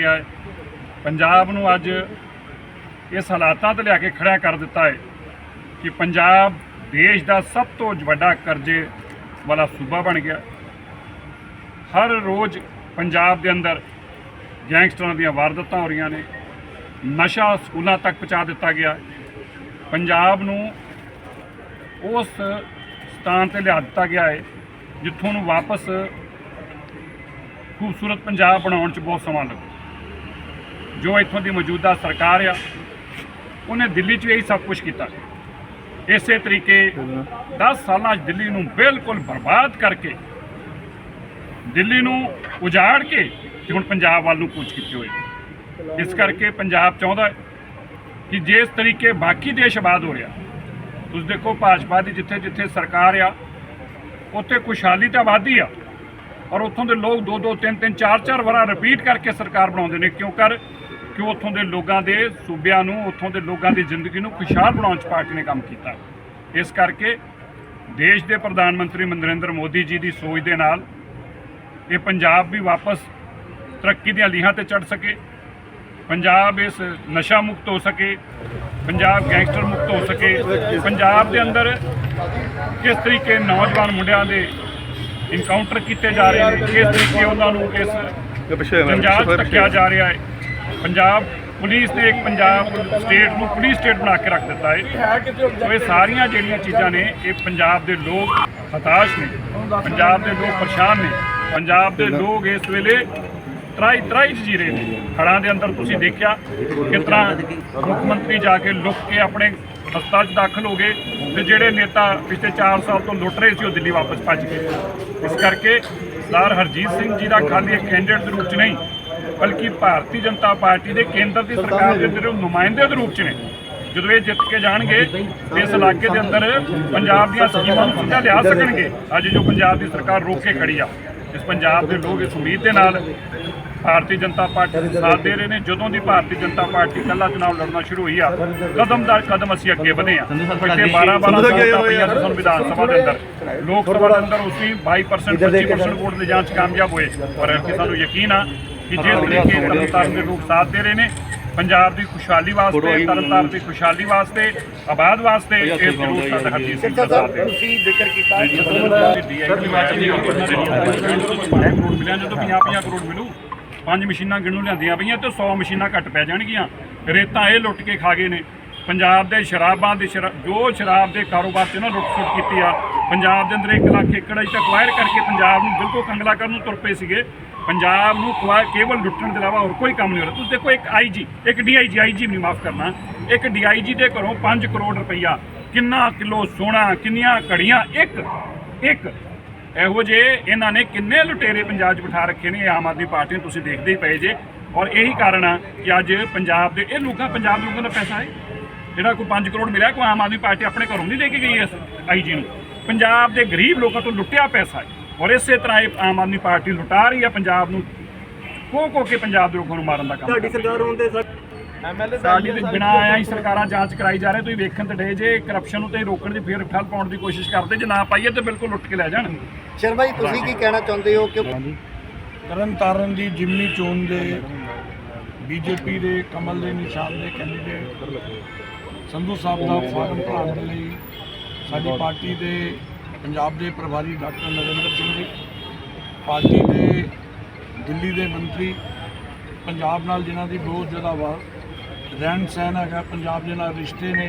ਹੈ ਪੰਜਾਬ ਨੂੰ ਅੱਜ ਇਸ ਹਾਲਾਤਾਂ ਤੇ ਲਿਆ ਕੇ ਖੜਾ ਕਰ ਦਿੱਤਾ ਹੈ ਕਿ ਪੰਜਾਬ ਦੇਸ਼ ਦਾ ਸਭ ਤੋਂ ਵੱਡਾ ਕਰਜ਼ੇ ਵਾਲਾ ਸੂਬਾ ਬਣ ਗਿਆ। ਹਰ ਰੋਜ਼ ਪੰਜਾਬ ਦੇ ਅੰਦਰ ਗੈਂਗਸਟਰਾਂ ਦੀਆਂ ਵਾਰਦਾਤਾਂ ਹੋ ਰਹੀਆਂ ਨੇ। ਨਸ਼ਾ ਸਕੂਲਾਂ ਤੱਕ ਪਹੁੰਚਾ ਦਿੱਤਾ ਗਿਆ। ਪੰਜਾਬ ਨੂੰ ਉਸ ਸਥਾਨ ਤੇ ਲਿਆ ਦਿੱਤਾ ਗਿਆ ਹੈ ਜਿੱਥੋਂ ਨੂੰ ਵਾਪਸ ਖੂਬਸੂਰਤ ਪੰਜਾਬ ਬਣਾਉਣ 'ਚ ਬਹੁਤ ਸਮਾਂ ਲੱਗੂ। ਜੋ ਇੱਥੋਂ ਦੀ ਮੌਜੂਦਾ ਸਰਕਾਰ ਆ, ਉਹਨੇ ਦਿੱਲੀ 'ਚ ਇਹੀ ਸਭ ਕੁਝ ਕੀਤਾ। ਇਸੇ ਤਰੀਕੇ 10 ਸਾਲਾਂ 'ਚ ਦਿੱਲੀ ਨੂੰ ਬਿਲਕੁਲ ਬਰਬਾਦ ਕਰਕੇ, ਦਿੱਲੀ ਨੂੰ ਉਜਾੜ ਕੇ ਤੇ ਹੁਣ ਪੰਜਾਬ ਵੱਲ ਨੂੰ ਕੂਚ ਕੀਤੀ ਹੋਏ। ਇਸ ਕਰਕੇ ਪੰਜਾਬ ਚਾਹੁੰਦਾ ਕਿ ਜਿਸ ਤਰੀਕੇ ਬਾਕੀ ਦੇਸ਼ ਆਬਾਦ ਹੋ ਰਿਹਾ, ਤੁਸੀਂ ਦੇਖੋ ਭਾਜਪਾ ਦੀ ਜਿੱਥੇ ਜਿੱਥੇ ਸਰਕਾਰ ਆ, ਉੱਥੇ ਖੁਸ਼ਹਾਲੀ ਤਾਂ ਆਬਾਦੀ ਆ ਔਰ ਉੱਥੋਂ ਦੇ ਲੋਕ ਦੋ ਦੋ ਤਿੰਨ ਤਿੰਨ ਚਾਰ ਚਾਰ ਵਾਰਾਂ ਰਿਪੀਟ ਕਰਕੇ ਸਰਕਾਰ ਬਣਾਉਂਦੇ ਨੇ, ਕਿਉਂ? ਕਰ ਕਿ ਉੱਥੋਂ ਦੇ ਲੋਕਾਂ ਦੇ ਸੂਬਿਆਂ ਨੂੰ ਉੱਥੋਂ ਦੇ ਲੋਕਾਂ ਦੀ ਜ਼ਿੰਦਗੀ ਨੂੰ ਖੁਸ਼ਹਾਲ ਬਣਾਉਣ 'ਚ ਪਾਰਟੀ ਨੇ ਕੰਮ ਕੀਤਾ? ਇਸ ਕਰਕੇ ਦੇਸ਼ ਦੇ ਪ੍ਰਧਾਨ ਮੰਤਰੀ ਨਰਿੰਦਰ ਮੋਦੀ ਜੀ ਦੀ ਸੋਚ ਦੇ ਨਾਲ ਇਹ ਪੰਜਾਬ ਵੀ ਵਾਪਸ ਤਰੱਕੀ ਦੀਆਂ ਲੀਹਾਂ ਤੇ ਚੜ ਸਕੇ। ਪੰਜਾਬ ਇਸ ਨਸ਼ਾ ਮੁਕਤ ਹੋ ਸਕੇ ਪੰਜਾਬ ਗੈਂਗਸਟਰ ਮੁਕਤ ਹੋ ਸਕੇ। ਪੰਜਾਬ ਦੇ ਅੰਦਰ ਕਿਸ ਤਰੀਕੇ ਨੌਜਵਾਨ ਮੁੰਡਿਆਂ ਦੇ ਇਨਕਾਊਂਟਰ ਕੀਤੇ ਜਾ ਰਹੇ ਨੇ ਕਿਸ ਤਰੀਕੇ ਉਹਨਾਂ ਨੂੰ ਇਸ ਪੰਜਾਬ 'ਚ ਧੱਕਿਆ ਜਾ ਰਿਹਾ ਹੈ? ਪੰਜਾਬ ਪੁਲਿਸ ਨੇ ਇੱਕ ਪੰਜਾਬ ਸਟੇਟ ਨੂੰ ਪੁਲਿਸ ਸਟੇਟ ਬਣਾ ਕੇ ਰੱਖ ਦਿੱਤਾ ਹੈ ਇਹ ਸਾਰੀਆਂ ਜਿਹੜੀਆਂ ਚੀਜ਼ਾਂ ਨੇ, ਇਹ ਪੰਜਾਬ ਦੇ ਲੋਕ ਹਤਾਸ਼ ਨੇ, ਪੰਜਾਬ ਦੇ ਲੋਕ ਪਰੇਸ਼ਾਨ ਨੇ, ਪੰਜਾਬ ਦੇ ਲੋਕ ਇਸ ਵੇਲੇ ਤਰਾਈ ਤਰਾਈ 'ਚ ਜੀ ਰਹੇ ਨੇ। ਹੜ੍ਹਾਂ ਦੇ ਅੰਦਰ ਤੁਸੀਂ ਦੇਖਿਆ ਕਿਸ ਤਰ੍ਹਾਂ ਮੁੱਖ ਮੰਤਰੀ ਜਾ ਕੇ ਲੁੱਕ ਕੇ ਆਪਣੇ ਹਸਪਤਾਲ 'ਚ ਦਾਖਲ ਹੋ ਗਏ ਤੇ ਜਿਹੜੇ ਨੇਤਾ ਪਿਛਲੇ 4 ਸਾਲ ਤੋਂ ਲੁੱਟ ਰਹੇ ਸੀ, ਉਹ ਦਿੱਲੀ ਵਾਪਸ ਭੱਜ ਗਏ। ਇਸ ਕਰਕੇ ਸਰਦਾਰ ਹਰਜੀਤ ਸਿੰਘ ਜੀ ਦਾ ਖਾਲੀ ਇੱਕ ਕੈਂਡੀਡੇਟ ਦੇ ਰੂਪ 'ਚ ਨਹੀਂ ਬਲਕਿ ਭਾਰਤੀ ਜਨਤਾ ਪਾਰਟੀ ਦੇ ਕੇਂਦਰ ਦੀ ਸਰਕਾਰ ਦੇ ਜਿਹੜੇ ਉਹ ਨੁਮਾਇੰਦੇ ਦੇ ਰੂਪ 'ਚ ਨੇ। ਜਦੋਂ ਇਹ ਜਿੱਤ ਕੇ ਜਾਣਗੇ ਇਸ ਇਲਾਕੇ ਦੇ ਅੰਦਰ ਪੰਜਾਬ ਦੀਆਂ ਸਕੀਮਾਂ ਨੂੰ ਸਿੱਧਾ ਲਿਆ ਸਕਣਗੇ। ਅੱਜ ਜੋ ਪੰਜਾਬ ਦੀ ਸਰਕਾਰ ਰੋਕ ਕੇ ਖੜੀ ਆ ਇਸ ਪੰਜਾਬ ਦੇ ਲੋਕ ਇਸ ਉਮੀਦ ਦੇ ਨਾਲ ਭਾਰਤੀ ਜਨਤਾ ਪਾਰਟੀ ਦਾ ਸਾਥ ਦੇ ਰਹੇ ਨੇ। ਜਦੋਂ ਦੀ ਭਾਰਤੀ ਜਨਤਾ ਪਾਰਟੀ ਕੱਲਾ ਚੁਣਾਵ ਲੜਨਾ ਸ਼ੁਰੂ ਹੋਈ ਆ ਕਦਮ ਦਰ ਕਦਮ ਅਸੀਂ ਅੱਗੇ ਵਧੇ ਆ। ਪਿਛਲੇ 12 12 ਸਾਲ ਵਿਧਾਨ ਸਭਾ ਦੇ ਅੰਦਰ ਲੋਕ ਸਭਾ ਦੇ ਅੰਦਰ ਉਸੇ 22% 25% ਵੋਟ ਦੇ ਜਾਣ 'ਚ ਕਾਮਯਾਬ ਹੋਏ। ਪਰ ਸਾਨੂੰ ਯਕੀਨ ਆ ਕਿ ਜਿਸ ਤਰੀਕੇ ਤਰਨਤਾਰਨ ਦੇ ਲੋਕ ਸਾਥ ਦੇ ਰਹੇ ਨੇ ਪੰਜਾਬ ਦੀ ਖੁਸ਼ਹਾਲੀ ਵਾਸਤੇ ਤਰਨਤਾਰਨ ਦੀ ਖੁਸ਼ਹਾਲੀ ਵਾਸਤੇ ਆਬਾਦ ਵਾਸਤੇ ਇਹ ਜ਼ਰੂਰ ਸਾਡਾ ਹਰਜੀਤ ਸਿੰਘ ਦਾ ਸਾਥ ਦੇ ਤੁਸੀਂ ਜ਼ਿਕਰ ਕੀਤਾ ਜਦੋਂ 50 50 ਕਰੋੜ ਮਿਲੂ ਪੰਜ ਮਸ਼ੀਨਾਂ ਗਿਣੂ ਲਿਆਂਦੀਆਂ ਪਈਆਂ ਤੇ 100 ਮਸ਼ੀਨਾਂ ਘੱਟ ਪੈ ਜਾਣਗੀਆਂ। ਰੇਤਾਂ ਇਹ ਲੁੱਟ ਕੇ ਖਾ ਗਏ ਨੇ। ਪੰਜਾਬ ਦੇ ਸ਼ਰਾਬਾਂ ਦੇ ਜੋ ਸ਼ਰਾਬ ਦੇ ਕਾਰੋਬਾਰ ਨਾ ਕੀਤੀ ਆ ਪੰਜਾਬ ਦੇ ਅੰਦਰ 1 ਲੱਖ ਏਕੜ ਅਜੇ ਤੱਕ ਵਾਇਰ ਕਰਕੇ ਪੰਜਾਬ ਨੂੰ ਬਿਲਕੁਲ ਕੰਗਲਾ ਕਰਨ ਨੂੰ ਤੁਰ ਪਏ ਸੀਗੇ। ਪੰਜਾਬ ਨੂੰ ਕੁਆ- ਕੇਵਲ ਲੁੱਟਣ ਦੇ ਇਲਾਵਾ ਹੋਰ ਕੋਈ ਕੰਮ ਨਹੀਂ ਹੋ ਰਿਹਾ। ਤੁਸੀਂ ਦੇਖੋ, ਇੱਕ ਆਈਜੀ ਇੱਕ ਡੀਆਈਜੀ ਆਈਜੀ ਨਹੀਂ ਮਾਫ ਕਰਨਾ। ਇੱਕ ਡੀਆਈਜੀ ਦੇ ਘਰੋਂ 5 ਕਰੋੜ ਰੁਪਈਆ। ਕਿੰਨਾ ਕਿਲੋ ਸੋਨਾ, ਕਿੰਨੀਆਂ ਘੜੀਆਂ, ਇੱਕ ਇੱਕ। ਇਹੋ ਜੇ ਇਹਨਾਂ ਨੇ ਕਿੰਨੇ ਲੁਟੇਰੇ ਪੰਜਾਬ 'ਚ ਬਿਠਾ ਰੱਖੇ ਨੇ ਆਮ ਆਦਮੀ ਪਾਰਟੀ ਨੂੰ ਤੁਸੀਂ ਦੇਖਦੇ ਹੀ ਪਏ ਜੇ। ਔਰ ਇਹੀ ਕਾਰਨ ਆ ਕਿ ਅੱਜ ਪੰਜਾਬ ਦੇ ਇਹ ਲੋਕਾਂ ਪੰਜਾਬ ਦੇ ਲੋਕਾਂ ਦਾ ਪੈਸਾ ਹੈ। ਜਿਹੜਾ ਕੋਈ 5 ਕਰੋੜ ਮਿਲਿਆ, ਕੋਈ ਆਮ ਆਦਮੀ ਪਾਰਟੀ ਆਪਣੇ ਘਰੋਂ ਨਹੀਂ ਦੇ ਕੇ ਗਈ ਇਸ ਆਈਜੀ ਨੂੰ। ਪੰਜਾਬ ਦੇ ਗਰੀਬ ਲੋਕਾਂ ਤੋਂ ਲੁੱਟਿਆ ਪੈਸਾ ਹੈ। ਔਰ ਇਸੇ ਤਰ੍ਹਾਂ ਇਹ ਆਮ ਆਦਮੀ ਪਾਰਟੀ ਲੁਟਾ ਰਹੀ ਹੈ ਪੰਜਾਬ ਨੂੰ ਕੋ ਕੋ ਕੇ ਪੰਜਾਬ ਦੇ ਲੋਕਾਂ ਨੂੰ ਮਾਰਨ ਦਾ ਕੰਮ ਤੁਹਾਡੀ। ਸਰਕਾਰ ਹੁੰਦੇ ਸਰ ਐਮਐਲਏ ਸਾਡੀ ਤੇ ਬਿਨਾਂ ਆਇਆ ਹੀ ਸਰਕਾਰਾਂ ਜਾਂਚ ਕਰਾਈ ਜਾ ਰਹੇ ਤੁਸੀਂ ਵੇਖਣ ਤੇ ਡੇ ਜੇ ਕਰਪਸ਼ਨ ਨੂੰ ਤੇ ਰੋਕਣ ਦੀ ਫੇਰ ਠੱਲ ਪਾਉਣ ਦੀ ਕੋਸ਼ਿਸ਼ ਕਰਦੇ ਜੇ ਨਾ ਪਾਈਏ ਤੇ ਬਿਲਕੁਲ ਲੁੱਟ ਕੇ ਲੈ ਜਾਣ। ਸ਼ਰਮਾ ਜੀ ਤੁਸੀਂ ਕੀ ਕਹਿਣਾ ਚਾਹੁੰਦੇ ਹੋ? ਕਿ ਤਰਨ ਤਾਰਨ ਦੀ ਜਿਮਨੀ ਚੋਣ ਦੇ ਬੀਜੇਪੀ ਦੇ ਕਮਲ ਦੇ ਨਿਸ਼ਾਨ ਦੇ ਕੈਂਡੀਡੇਟ ਸੰਧੂ ਸਾਹਿਬ ਦਾ ਫਾਰਮ ਦੇ ਲਈ ਸਾਡੀ ਪਾਰਟੀ ਦੇ ਪੰਜਾਬ ਦੇ ਪ੍ਰਭਾਰੀ ਡਾਕਟਰ ਨਰਿੰਦਰ ਸਿੰਘ ਜੀ, ਪਾਰਟੀ ਦੇ ਦਿੱਲੀ ਦੇ ਮੰਤਰੀ, ਪੰਜਾਬ ਨਾਲ ਜਿਨ੍ਹਾਂ ਦੀ ਬਹੁਤ ਜ਼ਿਆਦਾ ਵਾ ਰਹਿਣ ਸਹਿਣ ਹੈਗਾ, ਪੰਜਾਬ ਦੇ ਨਾਲ ਰਿਸ਼ਤੇ ਨੇ।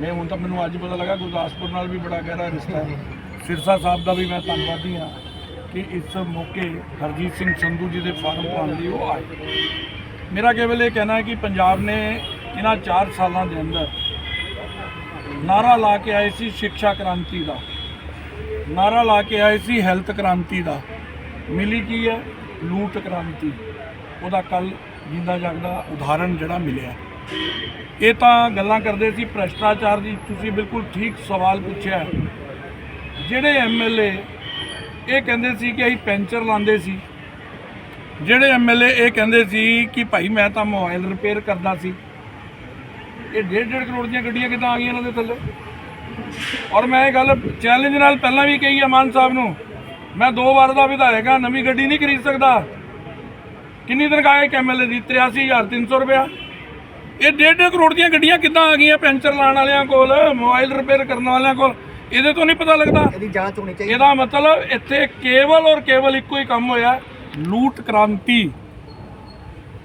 ਮੈਂ ਹੁਣ ਤਾਂ ਮੈਨੂੰ ਅੱਜ ਪਤਾ ਲੱਗਾ ਗੁਰਦਾਸਪੁਰ ਨਾਲ ਵੀ ਬੜਾ ਗਹਿਰਾ ਰਿਸ਼ਤਾ ਹੈ। ਸਿਰਸਾ ਸਾਹਿਬ ਦਾ ਵੀ ਮੈਂ ਧੰਨਵਾਦੀ ਹਾਂ ਕਿ ਇਸ ਮੌਕੇ ਹਰਜੀਤ ਸਿੰਘ ਸੰਧੂ ਜੀ ਦੇ ਫਾਰਮ ਭਰਨ ਲਈ ਉਹ ਆਏ। ਮੇਰਾ ਕੇਵਲ ਇਹ ਕਹਿਣਾ ਹੈ ਕਿ ਪੰਜਾਬ ਨੇ ਇਹਨਾਂ 4 ਸਾਲਾਂ ਦੇ ਅੰਦਰ ਨਾਰਾ ਲਾ ਕੇ ਆਏ ਸੀ ਸਿੱਖਿਆ ਕ੍ਰਾਂਤੀ ਦਾ। ਨਾਰਾ ਲਾ ਕੇ ਆਏ ਸੀ ਹੈਲਥ ਕ੍ਰਾਂਤੀ ਦਾ। ਮਿਲੀ ਕੀ ਹੈ? ਲੂਟ ਕ੍ਰਾਂਤੀ। ਉਹਦਾ ਕੱਲ ਜਿੰਦਾ ਜਾਗਦਾ ਉਦਾਹਰਣ ਜਿਹੜਾ ਮਿਲਿਆ। ਇਹ ਤਾਂ ਗੱਲਾਂ ਕਰਦੇ ਸੀ ਭ੍ਰਸ਼ਟਾਚਾਰ ਦੀ। ਤੁਸੀਂ ਬਿਲਕੁਲ ਠੀਕ ਸਵਾਲ ਪੁੱਛਿਆ। ਹੈ। ਜਿਹੜੇ ਐਮਐਲਏ ਇਹ ਕਹਿੰਦੇ ਸੀ ਕਿ ਅਸੀਂ ਪੈਂਚਰ ਲਾਉਂਦੇ ਸੀ। ਜਿਹੜੇ ਐਮਐਲਏ ਇਹ ਕਹਿੰਦੇ ਸੀ ਕਿ ਭਾਈ ਮੈਂ ਤਾਂ ਮੋਬਾਈਲ ਰਿਪੇਅਰ ਕਰਦਾ ਸੀ। ਇਹ ਡੇਢ ਡੇਢ ਕਰੋੜ ਦੀਆਂ ਗੱਡੀਆਂ ਕਿੱਦਾਂ ਆ ਗਈਆਂ ਇਹਨਾਂ ਦੇ ਥੱਲੇ? ਔਰ ਮੈਂ ਇਹ ਗੱਲ ਚੈਲੰਜ ਨਾਲ ਪਹਿਲਾਂ ਵੀ ਕਹੀ ਹੈ ਮਾਨ ਸਾਹਿਬ ਨੂੰ ਮੈਂ ਦੋ ਵਾਰ ਦਾ ਵਿਧਾਇਕ ਹਾਂ ਨਵੀਂ ਗੱਡੀ ਨਹੀਂ ਖਰੀਦ ਸਕਦਾ। ਕਿੰਨੀ ਤਨਖਾਹ ਹੈ ਐਮਐਲਏ ਦੀ? 83300 ਰੁਪਇਆ। ਇਹ ਡੇਢ ਡੇਢ ਕਰੋੜ ਦੀਆਂ ਗੱਡੀਆਂ ਕਿੱਦਾਂ ਆ ਗਈਆਂ ਪੈਂਚਰ ਲਾਉਣ ਵਾਲਿਆਂ ਕੋਲ ਮੋਬਾਈਲ ਰਿਪੇਅਰ ਕਰਨ ਵਾਲਿਆਂ ਕੋਲ? ਇਹਦੇ ਤੋਂ ਨਹੀਂ ਪਤਾ ਲੱਗਦਾ। ਇਹਦੀ ਜਾਂਚ ਹੋਣੀ ਚਾਹੀਦੀ। ਇਹਦਾ ਮਤਲਬ ਇੱਥੇ ਕੇਵਲ ਔਰ ਕੇਵਲ ਇੱਕੋ ਹੀ ਕੰਮ ਹੋਇਆ ਲੂਟ ਕ੍ਰਾਂਤੀ।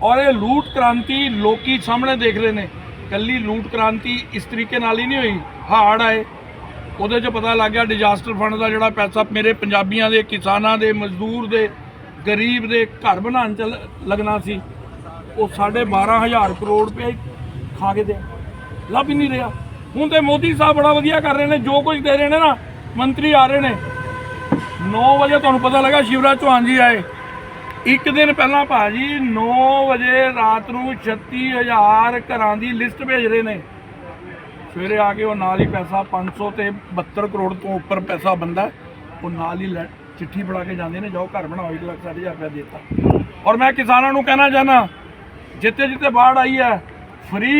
ਔਰ ਇਹ ਲੂਟ ਕ੍ਰਾਂਤੀ ਲੋਕੀ ਸਾਹਮਣੇ ਦੇਖ ਰਹੇ ਨੇ। ਕੱਲੀ ਲੂਟ ਕ੍ਰਾਂਤੀ ਇਸ ਤਰੀਕੇ ਨਾਲ ਹੀ ਨਹੀਂ ਹੋਈ। ਹਾੜ ਆਏ। ਉਹਦੇ 'ਚ ਪਤਾ ਲੱਗ ਗਿਆ ਡਿਜ਼ਾਸਟਰ ਫੰਡ ਦਾ ਜਿਹੜਾ ਪੈਸਾ ਮੇਰੇ ਪੰਜਾਬੀਆਂ ਦੇ, ਕਿਸਾਨਾਂ ਦੇ, ਮਜ਼ਦੂਰ ਦੇ, ਗਰੀਬ ਦੇ ਘਰ ਬਣਾਉਣ ਚ ਲੱਗਣਾ ਸੀ। ਉਹ ਸਾਢੇ 12000 ਕਰੋੜ ਰੁਪਏ ਖਾ ਕੇ ਦੇ ਲੱਭ ਹੀ ਨਹੀਂ ਰਿਹਾ। ਹੁਣ ਤੇ ਮੋਦੀ ਸਾਹਿਬ ਬੜਾ ਵਧੀਆ ਕਰ ਰਹੇ ਨੇ। ਜੋ ਕੁਝ ਦੇ ਰਹੇ ਨੇ ਨਾ, ਮੰਤਰੀ ਆ ਰਹੇ ਨੇ। 9 ਵਜੇ ਤੁਹਾਨੂੰ ਪਤਾ ਲੱਗਾ ਸ਼ਿਵਰਾਜ ਚੌਹਾਨ ਜੀ ਆਏ। ਇੱਕ ਦਿਨ ਪਹਿਲਾਂ ਭਾਜੀ 9 ਵਜੇ ਰਾਤ ਨੂੰ 36000 ਘਰਾਂ ਦੀ ਲਿਸਟ ਭੇਜ ਰਹੇ ਨੇ। ਸਵੇਰੇ ਆ ਕੇ ਉਹ ਨਾਲ ਹੀ ਪੈਸਾ 500 ਤੇ 72 ਕਰੋੜ ਤੋਂ ਉੱਪਰ ਪੈਸਾ ਬੰਦਾ ਉਹ ਨਾਲ ਹੀ ਲੈ- ਚਿੱਠੀ ਫੜਾ ਕੇ ਜਾਂਦੇ ਨੇ, ਜਾਓ ਘਰ ਬਣਾਓ 1 ਲੱਖ 60000 ਰੁਪਏ ਦਿੱਤਾ। ਔਰ ਮੈਂ ਕਿਸਾਨਾਂ ਨੂੰ ਕਹਿਣਾ ਚਾਹਨਾ ਜਿੱਥੇ ਜਿੱਥੇ ਬਾੜ ਆਈ ਹੈ ਫ੍ਰੀ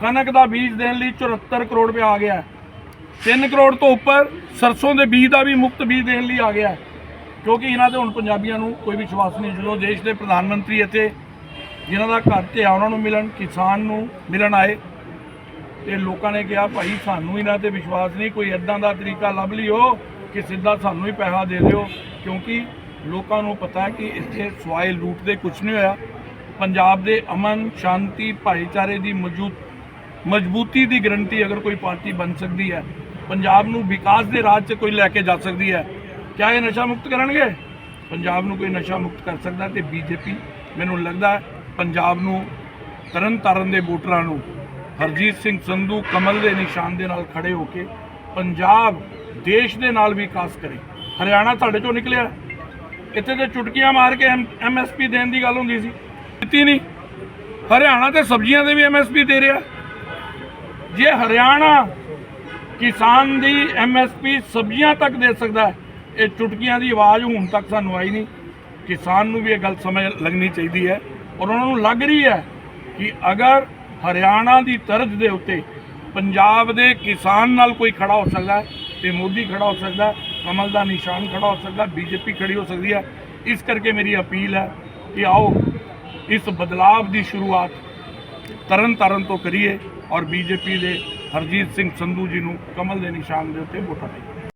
ਕਣਕ ਦਾ ਬੀਜ ਦੇਣ ਲਈ 74 ਕਰੋੜ ਰੁਪਏ ਆ ਗਿਆ 3 ਕਰੋੜ ਤੋਂ ਉੱਪਰ ਸਰਸੋਂ ਦੇ ਬੀਜ ਦਾ ਵੀ ਮੁਫਤ ਬੀਜ ਦੇਣ ਲਈ ਆ ਗਿਆ ਕਿਉਂਕਿ ਇਹਨਾਂ ਤੇ ਹੁਣ ਪੰਜਾਬੀਆਂ ਨੂੰ ਕੋਈ ਵਿਸ਼ਵਾਸ ਨਹੀਂ। ਜਦੋਂ ਦੇਸ਼ ਦੇ ਪ੍ਰਧਾਨ ਮੰਤਰੀ ਇੱਥੇ ਜਿਨ੍ਹਾਂ ਦਾ ਘਰ ਤੇ ਆ, ਉਹਨਾਂ ਨੂੰ ਮਿਲਣ, ਕਿਸਾਨ ਨੂੰ ਮਿਲਣ ਆਏ, ਤੇ ਲੋਕਾਂ ਨੇ ਕਿਹਾ, ਭਾਈ, ਸਾਨੂੰ ਇਹਨਾਂ ਤੇ ਵਿਸ਼ਵਾਸ ਨਹੀਂ। ਕੋਈ ਇਦਾਂ ਦਾ ਤਰੀਕਾ ਲੱਭ ਲਿਓ ਕਿ ਸਿੱਧਾ ਸਾਨੂੰ ਹੀ ਪੈਸਾ ਦੇ ਦਿਓ। ਕਿਉਂਕਿ ਲੋਕਾਂ ਨੂੰ ਪਤਾ ਹੈ ਕਿ ਇੱਥੇ ਸਵਾਏ ਲੂਟ ਦੇ ਕੁਝ ਨਹੀਂ ਹੋਇਆ। ਪੰਜਾਬ ਦੇ ਅਮਨ, ਸ਼ਾਂਤੀ, ਭਾਈਚਾਰੇ ਦੀ ਮੌਜੂਦ, ਮਜ਼ਬੂਤੀ ਦੀ ਗਰੰਟੀ ਅਗਰ ਕੋਈ ਪਾਰਟੀ ਬਣ ਸਕਦੀ ਹੈ, ਪੰਜਾਬ ਨੂੰ ਵਿਕਾਸ ਦੇ ਰਾਹ 'ਚ ਕੋਈ ਲੈ ਕੇ ਜਾ ਸਕਦੀ ਹੈ ਕਿਆ ਇਹ ਨਸ਼ਾ ਮੁਕਤ ਕਰਨਗੇ? ਪੰਜਾਬ ਨੂੰ ਕੋਈ ਨਸ਼ਾ ਮੁਕਤ ਕਰ ਸਕਦਾ ਤੇ ਬੀਜੇਪੀ ਮੈਨੂੰ ਲੱਗਦਾ ਪੰਜਾਬ ਨੂੰ ਤਰਨ ਤਾਰਨ ਦੇ ਵੋਟਰਾਂ ਨੂੰ, ਹਰਜੀਤ ਸਿੰਘ ਸੰਧੂ ਕਮਲ ਦੇ ਨਿਸ਼ਾਨ ਦੇ ਨਾਲ ਖੜੇ ਹੋ ਕੇ ਪੰਜਾਬ ਦੇਸ਼ ਦੇ ਨਾਲ ਵਿਕਾਸ ਕਰੇ। ਹਰਿਆਣਾ ਤੁਹਾਡੇ ਚੋਂ ਨਿਕਲਿਆ। ਇੱਥੇ ਤੇ ਚੁਟਕੀਆਂ ਮਾਰ ਕੇ ਐਮਐਸਪੀ ਦੇਣ ਦੀ ਗੱਲ ਹੁੰਦੀ ਸੀ। ਦਿੱਤੀ ਨਹੀਂ। ਹਰਿਆਣਾ ਤੇ ਸਬਜ਼ੀਆਂ ਦੇ ਵੀ ਐਮਐਸਪੀ ਦੇ ਰਿਹਾ। ਜੇ ਹਰਿਆਣਾ ਕਿਸਾਨ ਦੀ ਐਮਐਸਪੀ ਸਬਜ਼ੀਆਂ ਤੱਕ ਦੇ ਸਕਦਾ ਹੈ ਇਹ ਚੁਟਕੀਆਂ ਦੀ ਆਵਾਜ਼ ਹੁਣ ਤੱਕ ਸਾਨੂੰ ਆਈ ਨਹੀਂ। ਕਿਸਾਨ ਨੂੰ ਵੀ ਇਹ ਗੱਲ ਸਮਝ ਲੱਗਣੀ ਚਾਹੀਦੀ ਹੈ ਔਰ ਉਹਨਾਂ ਨੂੰ ਲੱਗ ਰਹੀ ਹੈ ਕਿ ਅਗਰ ਹਰਿਆਣਾ ਦੀ ਤਰਜ਼ ਦੇ ਉੱਤੇ ਪੰਜਾਬ ਦੇ ਕਿਸਾਨ ਨਾਲ ਕੋਈ ਖੜਾ ਹੋ ਸਕਦਾ ਹੈ ਤੇ ਮੋਦੀ ਖੜਾ ਹੋ ਸਕਦਾ ਕਮਲ ਦਾ ਨਿਸ਼ਾਨ ਖੜਾ ਹੋ ਸਕਦਾ ਬੀਜੇਪੀ ਖੜੀ ਹੋ ਸਕਦੀ ਹੈ, ਇਸ ਕਰਕੇ ਮੇਰੀ ਅਪੀਲ ਹੈ ਕਿ ਆਓ ਇਸ ਬਦਲਾਵ ਦੀ ਸ਼ੁਰੂਆਤ ਤਰਨ ਤਾਰਨ ਤੋਂ ਕਰੀਏ ਔਰ ਬੀਜੇਪੀ ਦੇ ਹਰਜੀਤ ਸਿੰਘ ਸੰਧੂ ਜੀ ਨੂੰ ਕਮਲ ਦੇ ਨਿਸ਼ਾਨ ਦੇ ਉੱਤੇ ਵੋਟਾਂ ਪਾਈਏ